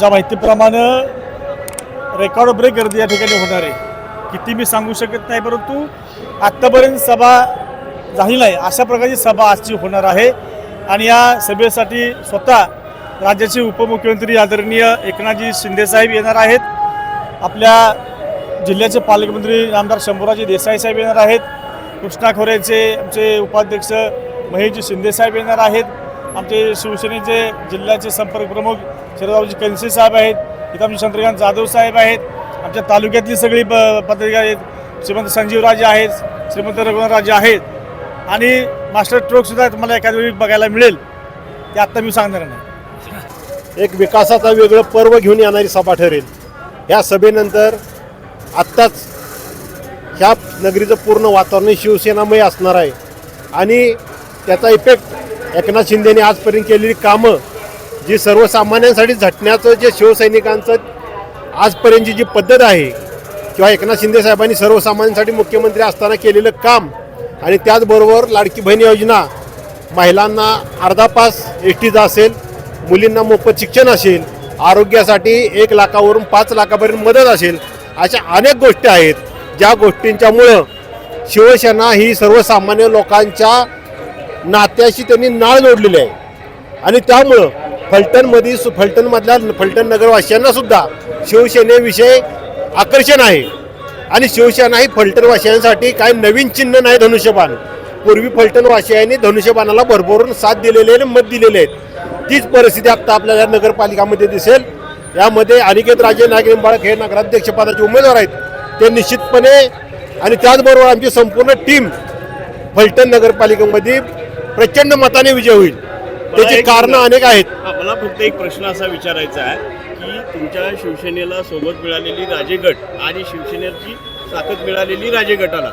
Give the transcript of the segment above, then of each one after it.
आमच्या माहितीप्रमाणे record break गर्दी या ठिकाणी होणार आहे. किती मी सांगू शकत नाही परंतु आत्तापर्यंत सभा झाली नाही. अशा प्रकारची सभा आजची होणार आहे. आणि या सभेसाठी स्वतः राज्याचे उपमुख्यमंत्री आदरणीय एकनाथजी शिंदेसाहेब येणार आहेत. आपल्या जिल्ह्याचे पालकमंत्री आमदार शंभूराजी देसाई साहेब येणार आहेत. कृष्णा खोऱ्याचे आमचे उपाध्यक्ष महेशजी शिंदेसाहेब येणार आहेत. आमचे शिवसेनेचे जिल्ह्याचे संपर्क प्रमुख शरदरावजी कनसे साहेब आहेत इथं आमचे चंद्रकांत जाधव साहेब आहेत आमच्या तालुक्यातली सगळी प पत्रकार आहेत. श्रीमंत संजीवराजे आहेत श्रीमंत रघुनाथराजे आहेत. आणि मास्टर ट्रोकसुद्धा तुम्हाला एखाद्या वेळी बघायला मिळेल. ते आत्ता मी सांगणार नाही. एक विकासाचा वेगळं पर्व घेऊन येणारी सभा ठरेल. या सभेनंतर आत्ताच ह्या नगरीचं पूर्ण वातावरण शिवसेनामय असणार आहे. आणि त्याचा इफेक्ट एकनाथ शिंदेने आजपर्यंत केलेली कामं जी सर्वसामान्यांसाठी झटण्याचं जे शिवसैनिकांचं आजपर्यंतची जी पद्धत आहे किंवा एकनाथ शिंदे साहेबांनी सर्वसामान्यांसाठी मुख्यमंत्री असताना केलेलं काम आणि त्याचबरोबर लाडकी बहीण योजना महिलांना अर्धा पास एस टीचा असेल मुलींना मोफत शिक्षण असेल आरोग्यासाठी एक लाखावरून पाच लाखापर्यंत मदत असेल अशा अनेक गोष्टी आहेत. ज्या गोष्टींच्यामुळं शिवसेना ही सर्वसामान्य लोकांच्या नात्याशी त्यांनी नाळ जोडलेली आहे. आणि त्यामुळं फलटणमध्ये सु फलटणमधल्या फलटण नगरवासियांना सुद्धा शिवसेनेविषयी आकर्षण आहे. आणि शिवसेना ही फलटणवासियांसाठी काही नवीन चिन्ह नाही धनुष्यबाण. पूर्वी फलटणवासियांनी धनुष्यबाणाला भरभरून साथ दिलेले आणि मत दिलेले आहेत. तीच परिस्थिती आत्ता आपल्याला नगरपालिकामध्ये दिसेल. यामध्ये अनिकेत राजे नागरिंबाळक हे नगराध्यक्षपदाचे उमेदवार आहेत. ते निश्चितपणे आणि त्याचबरोबर आमची संपूर्ण टीम फलटण नगरपालिकेमध्ये प्रचंड मताने विजय होईल. त्याची कारणं अनेक आहेत. मला फक्त एक प्रश्न असा विचारायचा आहे की तुमच्या शिवसेनेला सोबत मिळालेली राजेगट आणि शिवसेनेची ताकद मिळालेली राजेगटाला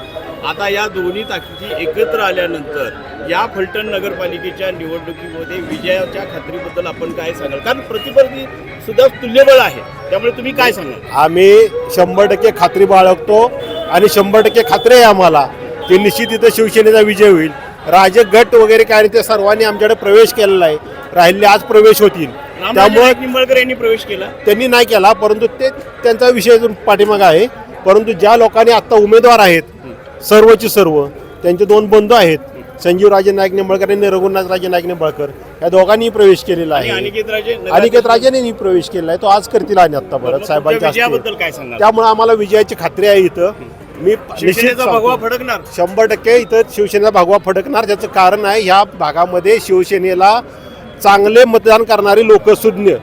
आता या दोन्ही ताकदी एकत्र आल्यानंतर या फलटण नगरपालिकेच्या निवडणुकीमध्ये विजयाच्या खात्रीबद्दल आपण काय सांगाल? कारण प्रतिस्पर्धी सुद्धा तुल्यबळ आहे. त्यामुळे तुम्ही काय सांगाल? आम्ही शंभर टक्के खात्री बाळगतो आणि शंभर टक्के खात्री आहे आम्हाला की निश्चित इथं शिवसेनेचा विजय होईल. राजे गट वगैरे काय ते सर्वांनी आमच्याकडे प्रवेश केलेला आहे. राहिले आज प्रवेश होतील. त्यामुळे निंबाळकर यांनी प्रवेश केला. त्यांनी नाही केला परंतु ते त्यांचा विषय पाठीमागं आहे. परंतु ज्या लोकांनी आत्ता उमेदवार आहेत सर्वचे सर्व त्यांचे दोन बंधू आहेत संजीव राजे नाईक निंबाळकर आणि रघुनाथ राजे नाईक निंबाळकर या दोघांनी प्रवेश केलेला आहे. अनिकेत राजे अनिकेत राजेने प्रवेश केलेला आहे. तो आज करतील आणि आत्ता परत साहेबांच्या त्यामुळे आम्हाला विजयाची खात्री आहे इथं. मी शिवसेनेचा. भगवा फडकणार. शंभर टक्के इथं शिवसेनेचा भगवा फडकणार. त्याचं कारण आहे ह्या भागामध्ये शिवसेनेला चांगले मतदान करणारे लोक सुज्ञ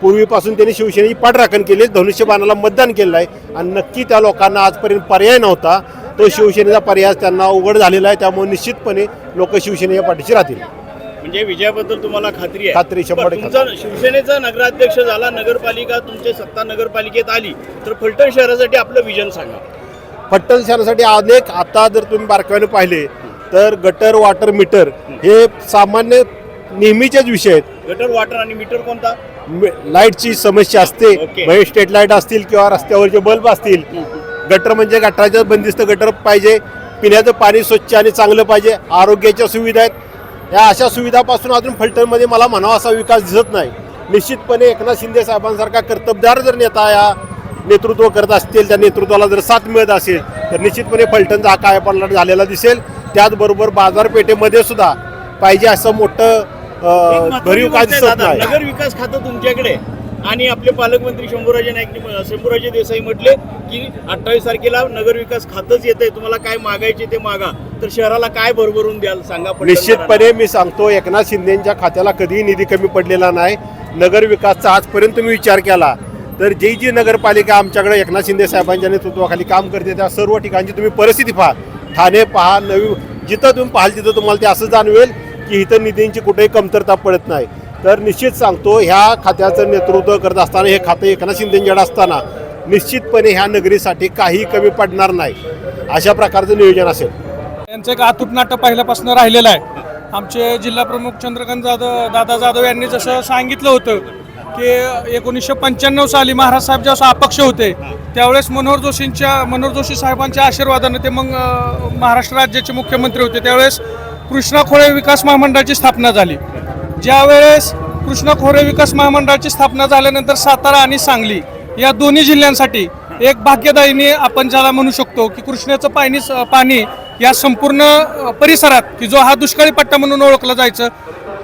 पूर्वीपासून त्यांनी शिवसेनेची पाठराखण केली धनुष्यबाणाला मतदान केलं आहे. आणि नक्की त्या लोकांना आजपर्यंत पर्याय नव्हता. तो शिवसेनेचा पर्याय त्यांना उघड झालेला आहे. त्यामुळे निश्चितपणे लोक शिवसेनेच्या पाठीशी राहतील. म्हणजे विजयाबद्दल तुम्हाला खात्री आहे. खात्री, शंभर शिवसेनेचा नगराध्यक्ष झाला नगरपालिका तुमचे सत्ता नगरपालिकेत आली तर फलटण शहरासाठी आपलं विजन सांगा. फट्टल शहरासाठी अनेक आता जर तुम्ही बारकाईने पाहिले तर गटर वॉटर मीटर हे सामान्य नेहमीचेच विषय आहेत. गटर वॉटर आणि मीटर कोणता? लाईटची समस्या असते. म्हणजे स्ट्रीट लाइट असतील किंवा रस्त्यावरचे बल्ब असतील गटर म्हणजे गटराचं बंदिस्त गटर पाहिजे पिण्याचं पाणी स्वच्छ आणि चांगलं पाहिजे आरोग्याच्या सुविधा आहेत. या अशा सुविधापासून अजून फलटणमध्ये मला म्हणावा असा विकास दिसत नाही. निश्चितपणे एकनाथ शिंदे साहेबांसारखा कर्तबदार जर नेता या नेतृत्व करत असतील त्या नेतृत्वाला जर साथ मिळत असेल तर निश्चितपणे फलटणचा हा कायापालट झालेला दिसेल. त्याचबरोबर बाजारपेठेमध्ये सुद्धा पाहिजे असं मोठं भरीव काय आहे दिसत नाही. नगर विकास खातं तुमच्याकडे आहे. आणि आपले पालकमंत्री शंभूराजे नाईक शंभूराजे देसाई म्हटले की अठ्ठावीस तारखेला नगर विकास खातंच येतंय तुम्हाला काय मागायचे ते मागा. तर शहराला काय भरभरून द्याल सांगा. निश्चितपणे मी सांगतो एकनाथ शिंदेच्या खात्याला कधीही निधी कमी पडलेला नाही. नगर विकासचा आजपर्यंत तुम्ही विचार केला. तर जी जी नगरपालिका आमच्याकडे एकनाथ शिंदे साहेबांच्या नेतृत्वाखाली काम करते त्या सर्व ठिकाणची तुम्ही परिस्थिती पहा. ठाणे पहा नवी जिथं तुम्ही पाहाल तिथं तुम्हाला ते असं जाणवेल की इथं निधींची कुठेही कमतरता पडत नाही. तर निश्चित सांगतो ह्या खात्याचं नेतृत्व करत असताना हे खातं एकनाथ शिंदेंच्याकडे असताना निश्चितपणे ह्या नगरीसाठी काही कमी पडणार नाही. अशा प्रकारचं नियोजन असेल. यांचं एक आतूट नाटक पहिल्यापासून राहिलेलं आहे. आमचे जिल्हा प्रमुख चंद्रकांत जाधव दादा जाधव यांनी जसं सांगितलं होतं की एकोणीसशे पंच्याण्णव साली महाराज साहेब जेव्हा अपक्ष होते त्यावेळेस मनोहर जोशींच्या मनोहर जोशी साहेबांच्या आशीर्वादानं ते मग महाराष्ट्र राज्याचे मुख्यमंत्री होते. त्यावेळेस कृष्णा खोळे विकास महामंडळाची स्थापना झाली. ज्यावेळेस कृष्णा खोरे विकास महामंडळाची स्थापना झाल्यानंतर सातारा आणि सांगली या दोन्ही जिल्ह्यांसाठी एक भाग्यदायीने आपण ज्याला म्हणू शकतो की कृष्णाचं पाणी पाणी या संपूर्ण परिसरात की जो हा दुष्काळी पट्टा म्हणून ओळखला जायचं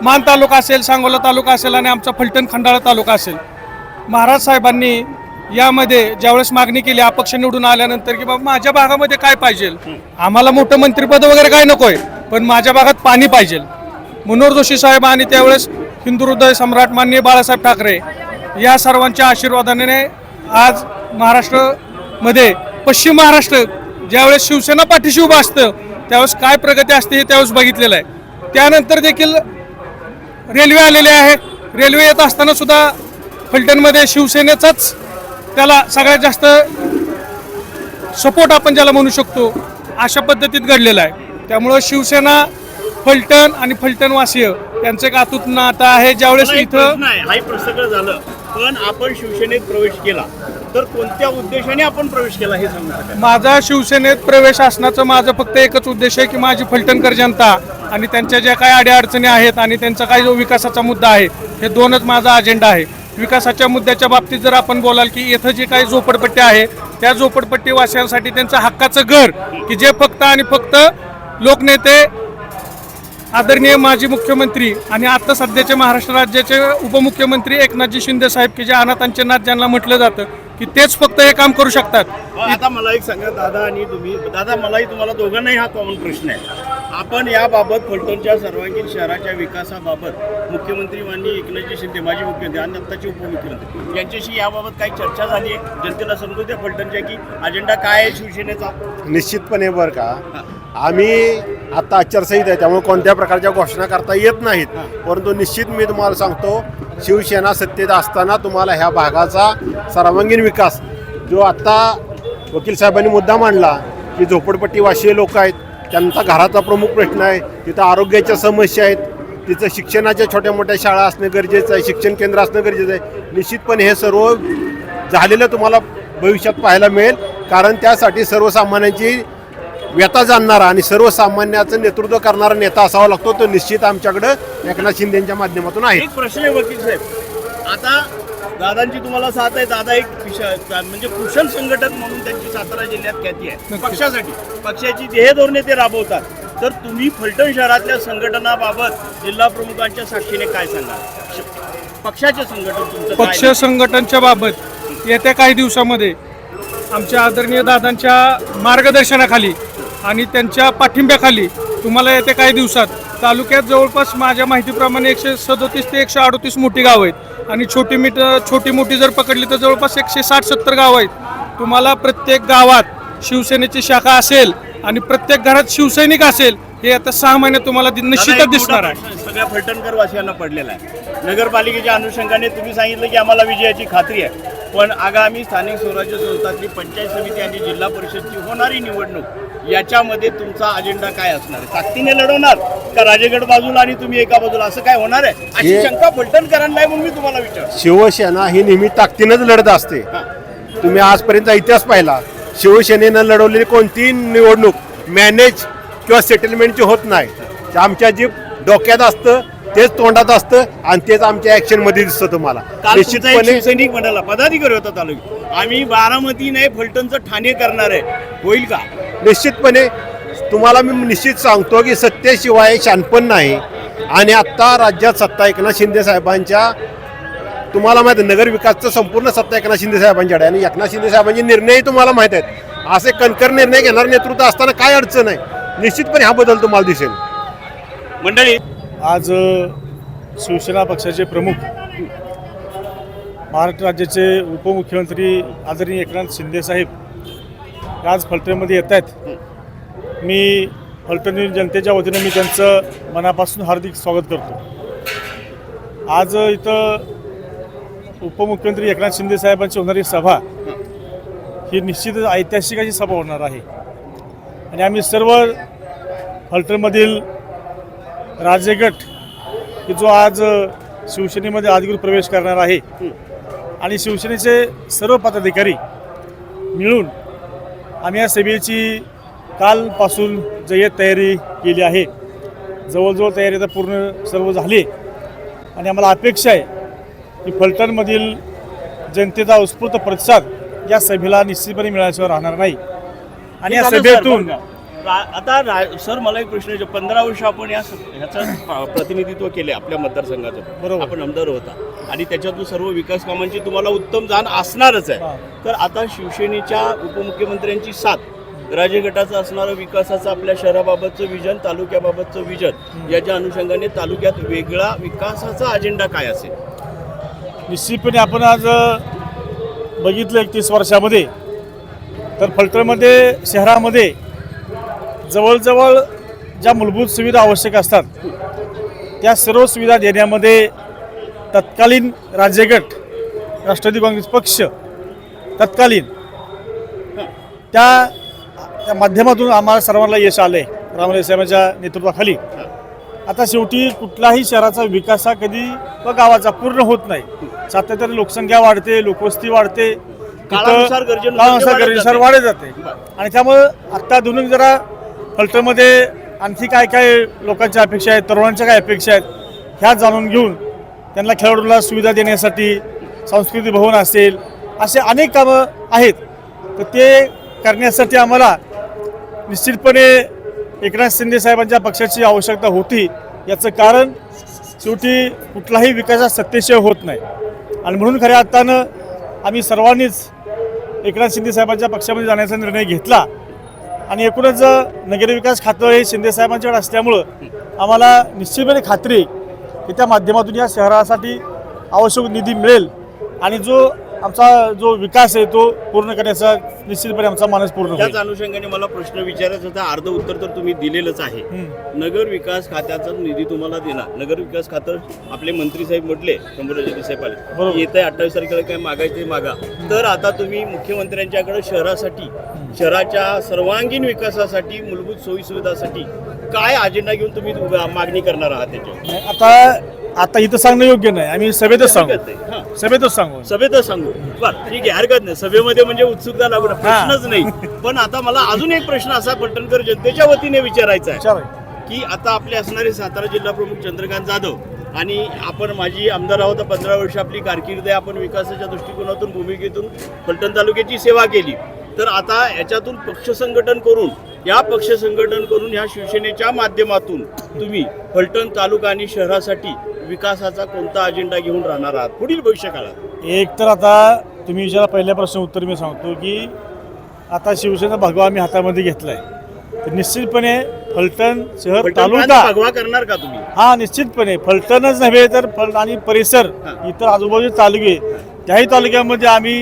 मान तालुका असेल सांगोला तालुका असेल आणि आमचा फलटण खंडाळा तालुका असेल. महाराज साहेबांनी यामध्ये ज्यावेळेस मागणी केली अपक्ष निवडून आल्यानंतर की बाबा माझ्या भागामध्ये काय पाहिजे? आम्हाला मोठं मंत्रिपद वगैरे काय नकोय पण माझ्या भागात पाणी पाहिजे. मनोहर जोशी साहेब आणि त्यावेळेस हिंदू हृदय सम्राट माननीय बाळासाहेब ठाकरे या सर्वांच्या आशीर्वादाने आज महाराष्ट्रमध्ये पश्चिम महाराष्ट्र ज्यावेळेस शिवसेना पाठीशी उभं असतं त्यावेळेस काय प्रगती असते हे त्यावेळेस बघितलेलं आहे. त्यानंतर देखील रेल्वे आलेले आहे. रेल्वे येत असताना सुद्धा फलटणमध्ये शिवसेनेचाच त्याला सगळ्यात जास्त सपोर्ट आपण ज्याला म्हणू शकतो अशा पद्धतीत घडलेला आहे. त्यामुळं शिवसेना फलटण आणि फलटणवासीय यांचं एक अतूट नातं आहे. ज्यावेळेस इथं झालं. पण आपण शिवसेनेत प्रवेश केला तर कोणत्या उद्देशाने आपण प्रवेश केला हे सांगू शकाल? माझा शिवसेनेत प्रवेश असण्याचं माझं फक्त एकच उद्देश आहे की माझी फलटणकर जनता आणि त्यांच्या ज्या काही अडीअडचणी आहेत आणि त्यांचा काही जो विकासाचा मुद्दा आहे हे दोनच माझा अजेंडा आहे. विकासाच्या मुद्द्याच्या बाबतीत जर आपण बोलाल की इथं जी काही झोपडपट्टी आहे त्या झोपडपट्टी वासियांसाठी त्यांचं हक्काचं घर की जे फक्त आणि फक्त लोकनेते आदरणीय माजी मुख्यमंत्री आणि आता सध्याचे महाराष्ट्र राज्याचे उपमुख्यमंत्री एकनाथजी शिंदे साहेब की जे अनाथांचे नाथ ज्यांना म्हटलं जातं की तेच फक्त हे काम करू शकतात. आता मला एक सांगा दादा आणि तुम्ही दादा मलाही तुम्हाला दोघांनाही हा कॉमन प्रश्न आहे. आपण याबाबत फलटणच्या सर्वांगीण शहराच्या विकासाबाबत मुख्यमंत्री माननीय एकनाथजी शिंदे माजी मुख्यमंत्री आणि आत्ताचे उपमुख्यमंत्री यांच्याशी याबाबत काही चर्चा झाली आहे? जनतेला समजू द्या फलटणच्या की अजेंडा काय आहे शिवसेनेचा? निश्चितपणे बरं का आम्ही आता आचारसंहिता आहे त्यामुळे कोणत्या प्रकारच्या घोषणा करता येत नाहीत. परंतु निश्चित मी तुम्हाला सांगतो शिवसेना सत्तेत असताना तुम्हाला ह्या भागाचा सर्वांगीण विकास जो आत्ता वकील साहेबांनी मुद्दा मांडला की झोपडपट्टीवासीय लोक आहेत त्यांचा घराचा प्रमुख प्रश्न आहे तिथं आरोग्याच्या समस्या आहेत तिथं शिक्षणाच्या छोट्या मोठ्या शाळा असणं गरजेचं आहे शिक्षण केंद्र असणं गरजेचं आहे. निश्चितपणे हे सर्व झालेलं तुम्हाला भविष्यात पाहायला मिळेल कारण त्यासाठी सर्वसामान्यांची व्यथा जाणणारा आणि सर्वसामान्याचं नेतृत्व करणारा नेता असावा लागतो तो निश्चित आमच्याकडं एकनाथ शिंदेच्या माध्यमातून आहे. एक प्रश्न आहे वकील साहेब. आता दादांची तुम्हाला साथ आहे दादा एक म्हणजे कुशल संघटक म्हणून त्यांची सातारा जिल्ह्यात ख्याती आहे. पक्षासाठी. पक्षाची ध्येय धोरणे ते राबवतात. तर तुम्ही फलटण शहरातल्या संघटनाबाबत जिल्हा प्रमुखांच्या साक्षीने काय सांगाल? पक्षाचे संघटन पक्ष संघटनच्या बाबत येत्या काही दिवसामध्ये आमच्या आदरणीय दादांच्या मार्गदर्शनाखाली आणि त्यांच्या पाठिंब्याखाली तुम्हाला येत्या काही दिवसात तालुक्यात जवळपास माझ्या माहितीप्रमाणे एकशे सदोतीस ते एकशे अडोतीस मोठी गावं आहेत. आणि छोटी मीठ छोटी मोठी जर पकडली तर जवळपास एकशे साठ सत्तर गावं आहेत. तुम्हाला प्रत्येक गावात शिवसेनेची शाखा असेल आणि प्रत्येक घरात शिवसैनिक असेल हे आता सहा महिन्यात तुम्हाला दि- दादा, एक निश्चितच मोठा दिसणार आहे. प्रश्न सगळ्या फलटणकर वासियांना पडलेला आहे. नगरपालिकेच्या अनुषंगाने तुम्ही सांगितलं की आम्हाला विजयाची खात्री आहे. पण आगामी स्थानिक स्वराज्य संस्थांची पंचायत समिती आणि जिल्हा परिषदची होणारी निवडणूक याच्यामध्ये तुमचा अजेंडा काय असणार आहे? ताकदीने लढवणार का राजेगड बाजूला आणि तुम्ही एका बाजूला? असं काय होणार आहे? अशी हे- शंका फलटणकरांना आहे म्हणून मी तुम्हाला विचार शिवसेना ही नेहमी ताकदीनंच लढत असते. तुम्ही आजपर्यंत इतिहास पाहिला. शिवसेनेनं लढवलेली कोणतीही निवडणूक मॅनेज किंवा सेटलमेंटची होत नाही. आमच्या जी डोक्यात असतं तेच तोंडात असतं आणि तेच आमच्या ॲक्शनमध्ये दिसतं तुम्हाला. शिवसैनिक म्हणाला पदाधिकारी होता तालुक्यात आम्ही बारामती नाही फलटणचं ठाणे करणार आहे. होईल का? निश्चितपणे तुम्हाला मी निश्चित सांगतो की सत्तेशिवाय शानपण नाही. आणि आत्ता राज्यात सत्ता एकनाथ शिंदे साहेबांच्या तुम्हाला माहिती आहे, नगर विकासचं संपूर्ण सत्ता एकनाथ शिंदे साहेबांच्याकडे आणि एकनाथ शिंदे साहेबांचे निर्णयही तुम्हाला माहीत आहेत. असे कणकर निर्णय घेणार नेतृत्व असताना काय अडचण आहे? निश्चितपणे हा बदल तुम्हाला दिसेल. मंडळी आज शिवसेना पक्षाचे प्रमुख महाराष्ट्र राज्याचे उपमुख्यमंत्री आदरणीय एकनाथ शिंदे साहेब हे आज फलटणमध्ये येत आहेत. मी फलटणी जनतेच्या वतीनं मी त्यांचं मनापासून हार्दिक स्वागत करतो. आज इथं उपमुख्यमंत्री एकनाथ शिंदे साहेबांची होणारी सभा ही निश्चितच ऐतिहासिक अशी सभा होणार आहे. आणि आम्ही सर्व फलटणमधील राजेगट की जो आज शिवसेनेमध्ये अधिकृत प्रवेश करणार आहे. आणि शिवसेनेचे सर्व पदाधिकारी मिळून आम्ही या सभेची कालपासून जय्यत तयारी केली आहे. जवळजवळ तयारी आता पूर्ण सर्व झाली आणि आम्हाला अपेक्षा आहे की फलटणमधील जनतेचा उत्स्फूर्त प्रतिसाद या सभेला निश्चितपणे मिळाल्याशिवाय राहणार नाही. आणि या सभेतून आता रा- सर मला एक प्रश्न विचार पंधरा वर्ष आपण या ह्याचं प्रतिनिधित्व केले आपल्या मतदारसंघाचं बरोबर. आपण आमदार होता. आणि त्याच्यातून सर्व विकास कामांची तुम्हाला उत्तम जाण असणारच. आहे. तर आता शिवसेनेच्या उपमुख्यमंत्र्यांची साथ राजगटाचं असणारं विकासाचं आपल्या शहराबाबतचं विजन तालुक्याबाबतचं विजन याच्या अनुषंगाने तालुक्यात वेगळा विकासाचा अजेंडा काय असेल? निश्चितपणे आपण आज बघितलं एकतीस वर्षामध्ये. तर फलटणमध्ये शहरामध्ये जवळजवळ ज्या मूलभूत सुविधा आवश्यक असतात त्या सर्व सुविधा देण्यामध्ये तत्कालीन राज्यगट राष्ट्रवादी काँग्रेस पक्ष तत्कालीन त्या त्या माध्यमातून आम्हाला सर्वांना यश आलं आहे रामराय साहेबांच्या नेतृत्वाखाली. आता शेवटी कुठलाही शहराचा विकास हा कधी व गावाचा पूर्ण होत नाही. सातत्याने लोकसंख्या वाढते लोकवस्ती वाढते काळानुसार गरजेनुसार वाढत जाते. आणि त्यामुळं आत्ता अधुनिक जरा अल्टरमध्ये आणखी काय काय लोकांच्या अपेक्षा आहेत तरुणांच्या काय अपेक्षा आहेत ह्या जाणून घेऊन त्यांना खेळाडूला सुविधा देण्यासाठी सांस्कृतिक भवन असेल असे अनेक कामं आहेत. तर ते करण्यासाठी आम्हाला निश्चितपणे एकनाथ शिंदे साहेबांच्या पक्षाची आवश्यकता होती. याचं कारण शेवटी कुठलाही विकासात सत्तेशिवाय होत नाही. आणि म्हणून खऱ्या अर्थानं आम्ही सर्वांनीच एकनाथ शिंदे साहेबांच्या पक्षामध्ये जाण्याचा निर्णय घेतला. आणि एकूणच नगरविकास खातं हे शिंदे साहेबांच्याकडे असल्यामुळं आम्हाला निश्चितपणे खात्री की त्या माध्यमातून या शहरासाठी आवश्यक निधी मिळेल. आणि जो आमचा जो विकास आहे तो पूर्ण करण्याचा निश्चितपणे आमचा मानस पूर्ण त्याच अनुषंगाने मला प्रश्न विचारायचा होता. अर्ध उत्तर तर तुम्ही दिलेलंच आहे. नगर विकास खात्याचा निधी तुम्हाला देणार नगर विकास खातं आपले मंत्री साहेब म्हटले शंभूराजे पाले बरोबर. येत आहे अठ्ठावीस तारखेला काय मागायचं मागा. तर आता तुम्ही मुख्यमंत्र्यांच्याकडे शहरासाठी शहराच्या सर्वांगीण विकासासाठी मूलभूत सोयी सुविधासाठी काय अजेंडा घेऊन तुम्ही मागणी करणार आहात नाही, आता आता इथं सांगणं योग्य नाही. आम्ही सभेतच सांगू. सभेतच सांगू. सभेतच सांगू. बर ठीक आहे हरकत नाही. सभेमध्ये म्हणजे उत्सुकता लागू नये. प्रश्नच नाही. पण आता मला अजून एक प्रश्न असा पलटणकर जनतेच्या वतीने विचारायचा आहे की आता आपले असणारे सातारा जिल्हा प्रमुख चंद्रकांत जाधव आणि आपण माझी आमदार आहोत पंधरा वर्ष आपली कारकीर्द आहे. आपण विकासाच्या दृष्टिकोनातून भूमिकेतून फलटण तालुक्याची सेवा केली. तर आता याच्यातून पक्ष संघटन करून या पक्ष संघटन करून ह्या शिवसेनेच्या माध्यमातून तुम्ही फलटण तालुका आणि शहरासाठी विकासाचा कोणता अजेंडा घेऊन राहणार आहात? पुढील भविष्य काळात एक तर आता तुम्ही विचारा पहिल्या प्रश्न उत्तर मी सांगतो की आता शिवसेना भगवा आम्ही हातामध्ये घेतलाय. तर निश्चितपणे फलटण शहर तालुका भगवा करणार का तुम्ही? हा निश्चितपणे. फलटणच नव्हे तर फल आणि परिसर. इतर आजूबाजूचे तालुके त्याही तालुक्यामध्ये आम्ही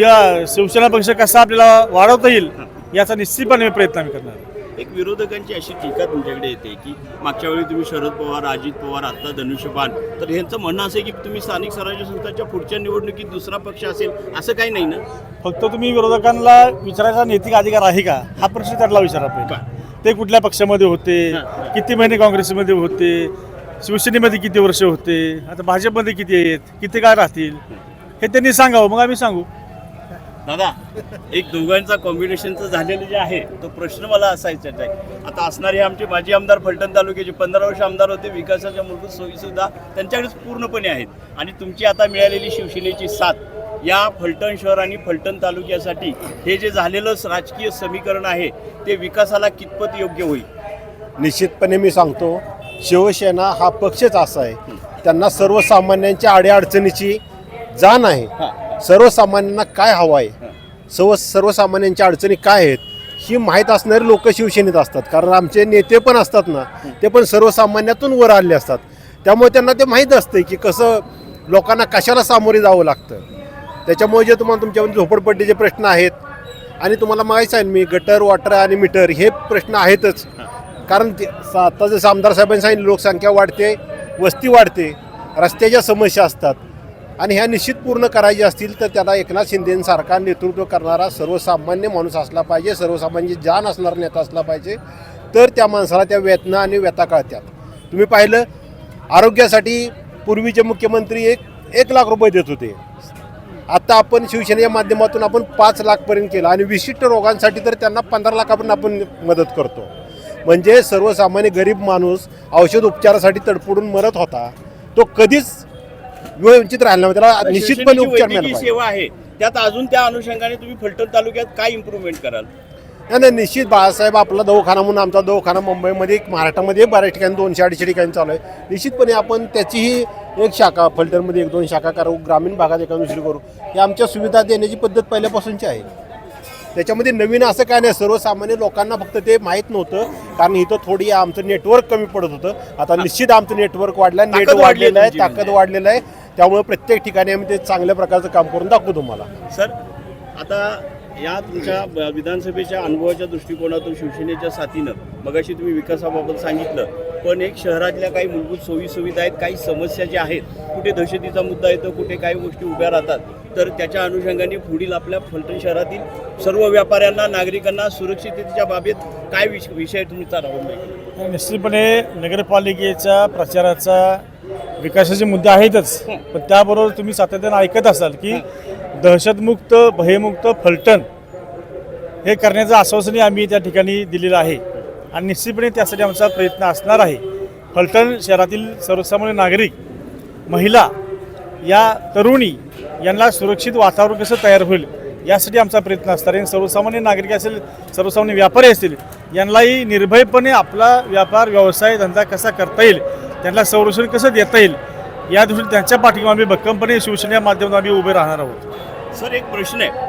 या शिवसेना पक्ष कसा आपल्याला वाढवता येईल याचा निश्चितपणे प्रयत्न आम्ही करणार. एक विरोधकांची अशी टीका तुमच्याकडे येते की मागच्या वेळी तुम्ही शरद पवार अजित पवार आत्ता धनुष्यबाण तर ह्यांचं म्हणणं असं आहे की तुम्ही स्थानिक स्वराज्य संस्थांच्या पुढच्या निवडणुकीत दुसरा पक्ष असेल असं काही नाही ना? फक्त तुम्ही विरोधकांना विचारायचा नैतिक अधिकार आहे का? हा प्रश्न त्यांना विचारा पाहिजे. ते कुठल्या पक्षामध्ये होते. किती महिने काँग्रेसमध्ये होते? शिवसेनेमध्ये किती वर्ष होते? आता भाजपमध्ये किती आहेत? किती काय राहतील? हे त्यांनी सांगावं मग आम्ही सांगू. दादा एक दोघांचा कॉम्बिनेशनचं झालेलं जे आहे तो प्रश्न मला असायचा आहे आता असणारे आमचे माजी आमदार फलटण तालुक्याचे पंधरा वर्ष आमदार होते विकासाच्या मूलभूत सोयीसुद्धा त्यांच्याकडेच पूर्णपणे आहेत. आणि तुमची आता मिळालेली शिवसेनेची साथ या फलटण शहर आणि फलटण तालुक्यासाठी हे जे झालेलं राजकीय समीकरण आहे ते विकासाला कितपत योग्य होईल? निश्चितपणे मी सांगतो शिवसेना हा पक्षच असा आहे. त्यांना सर्वसामान्यांच्या अडीअडचणीची जाण आहे. सर्वसामान्यांना काय हवं आहे सर्व सर्वसामान्यांच्या अडचणी काय आहेत? ही माहीत असणारे लोक शिवसेनेत असतात. कारण आमचे नेते पण असतात ना ते पण सर्वसामान्यातून वर आले असतात. त्यामुळे त्यांना ते माहीत असतं की कसं लोकांना कशाला सामोरे जावं लागतं. त्याच्यामुळे जे तुम्हाला तुमच्यामध्ये झोपडपट्टीचे प्रश्न आहेत आणि तुम्हाला माहीत आहे मी गटर वॉटर आणि मीटर हे प्रश्न आहेतच. कारण ते आता जसं आमदार साहेबांनी सांगितलं लोकसंख्या वाढते वस्ती वाढते रस्त्याच्या समस्या असतात. आणि ह्या निश्चित पूर्ण करायच्या असतील तर त्याला एकनाथ शिंदेसारखा नेतृत्व करणारा सर्वसामान्य माणूस असला पाहिजे सर्वसामान्य जाण असणारा नेता असला पाहिजे. तर त्या माणसाला त्या वेदना आणि व्यथा कळतात तुम्ही पाहिलं आरोग्यासाठी पूर्वीचे मुख्यमंत्री एक एक लाख रुपये देत होते. आत्ता आपण शिवसेनेच्या माध्यमातून आपण पाच लाखपर्यंत केलं आणि विशिष्ट रोगांसाठी तर त्यांना पंधरा लाखापर्यंत आपण मदत करतो. म्हणजे सर्वसामान्य गरीब माणूस औषध उपचारासाठी तडफडून मरत होता तो कधीच वंचित राहिला त्याला निश्चितपणे उपचार मिळाला. सेवा आहे. त्यात अजून त्या अनुषंगाने तुम्ही फलटण तालुक्यात काय इम्प्रूव्हमेंट कराल? नाही निश्चित बाळासाहेब आपला दवाखाना म्हणून आमचा दवाखाना मुंबईमध्ये महाराष्ट्रामध्ये बऱ्याच ठिकाणी दोनशे अडीचशे ठिकाणी चालू आहे. निश्चितपणे आपण त्याचीही एक शाखा फलटणमध्ये एक दोन शाखा करू ग्रामीण भागात एका दुसरी करू. ही आमच्या सुविधा देण्याची पद्धत पहिल्यापासूनची आहे. त्याच्यामध्ये नवीन असं काय नाही सर्वसामान्य लोकांना फक्त ते माहीत नव्हतं. कारण इथं थोडी आमचं नेटवर्क कमी पडत होतं. आता निश्चित आमचं नेटवर्क वाढलं नेट वाढलेलं आहे ताकद म्हणजे. वाढलेलं आहे. त्यामुळे प्रत्येक ठिकाणी आम्ही ते चांगल्या प्रकारचं काम करून दाखवू तुम्हाला. सर आता या तुमच्या विधानसभेच्या अनुभवाच्या दृष्टिकोनातून शिवसेनेच्या साथीनं मगाशी तुम्ही विकासाबाबत सांगितलं पण एक शहरातल्या काही मूलभूत सोयी सुविधा आहेत काही समस्या ज्या आहेत कुठे दहशतीचा मुद्दा येतो कुठे काही गोष्टी उभ्या राहतात तर त्याच्या अनुषंगाने पुढील आपल्या फलटण शहरातील सर्व व्यापाऱ्यांना नागरिकांना सुरक्षिततेच्या बाबत काय विष विषय तुम्ही चालवला निश्चितपणे नगरपालिकेच्या प्रचाराचा विकासाचे मुद्दे आहेतच. पण त्याबरोबर तुम्ही सातत्यानं ऐकत असाल की दहशतमुक्त भयमुक्त फलटण हे करण्याचं आश्वासनही आम्ही त्या ठिकाणी दिलेलं आहे. आणि निश्चितपणे त्यासाठी आमचा प्रयत्न असणार आहे. फलटण शहरातील सर्वसामान्य नागरिक महिला या तरुणी यांना सुरक्षित वातावरण कसं तयार होईल यासाठी आमचा प्रयत्न असणार आहे. सर्वसामान्य नागरिक असेल सर्वसामान्य व्यापारी असतील यांनाही निर्भयपणे आपला व्यापार व्यवसाय धंदा कसा करता येईल त्यांना संरक्षण कसं देता येईल? या दृष्टीने त्यांच्या पाठीमागे आम्ही भक्कमपणे शिवसेनेच्या माध्यमातून आम्ही उभे राहणार आहोत. सर एक प्रश्न आहे.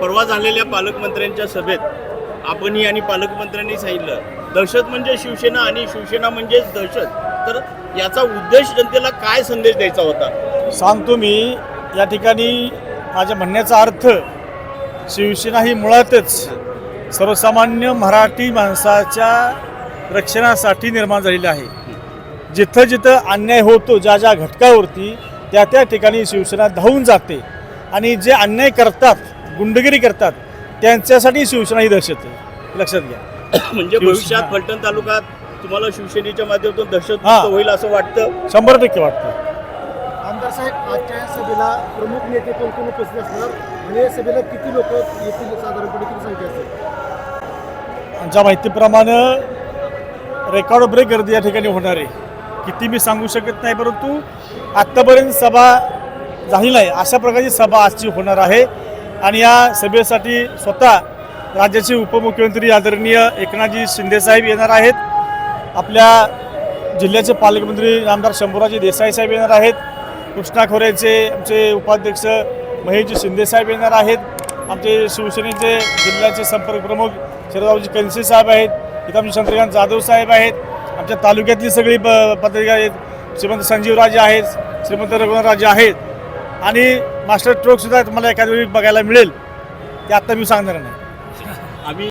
परवा झालेल्या पालकमंत्र्यांच्या सभेत आपणही आणि पालकमंत्र्यांनी सांगितलं दहशत म्हणजे शिवसेना आणि शिवसेना म्हणजेच दहशत. तर याचा उद्देश जनतेला काय संदेश द्यायचा होता? सांगतो मी या ठिकाणी माझ्या म्हणण्याचा अर्थ शिवसेना ही मुळातच सर्वसामान्य मराठी माणसाच्या रक्षणासाठी निर्माण झालेली आहे. जिथं जिथं अन्याय होतो ज्या ज्या घटकावरती त्या त्या ठिकाणी शिवसेना धावून जाते. आणि जे अन्याय करतात गुंडगिरी करतात त्यांच्यासाठी शिवसेना ही दहशत आहे. लक्षात घ्या. म्हणजे भविष्यात फलटण तालुक्यात तुम्हाला शिवसेनेच्या माध्यमातून दहशत हा. होईल असं वाटतं? शंभर टक्के वाटतं. आमदार साहेब आजच्या या सभेला प्रमुख नेते कोण कोण उपस्थित असणार? आणि या सभेला किती लोक येतील साधारणपणे? किती संख्या असेल? आमच्या माहितीप्रमाणे रेकॉर्ड ब्रेक गर्दी या ठिकाणी होणार आहे. किती मी सांगू शकत नाही परंतु आत्तापर्यंत सभा झाली नाही. अशा प्रकारची सभा आजची होणार आहे. आणि या सभेसाठी स्वतः राज्याचे उपमुख्यमंत्री आदरणीय एकनाथजी शिंदेसाहेब येणार आहेत. आपल्या जिल्ह्याचे पालकमंत्री आमदार शंभूराजी देसाई साहेब येणार आहेत. कृष्णा खोऱ्याचे आमचे उपाध्यक्ष महेशजी शिंदेसाहेब येणार आहेत. आमचे शिवसेनेचे जिल्ह्याचे संपर्क प्रमुख शरदावजी कनसे साहेब आहेत. इथं आमचे चंद्रकांत जाधव साहेब आहेत. आमच्या तालुक्यातली सगळी प पत्रिका आहेत. श्रीमंत संजीवराजे आहेत श्रीमंत रघुनाथराजे आहेत. आणि मास्टर ट्रोकसुद्धा तुम्हाला एखाद्या वेळी बघायला मिळेल. ते आत्ता मी सांगणार नाही. आम्ही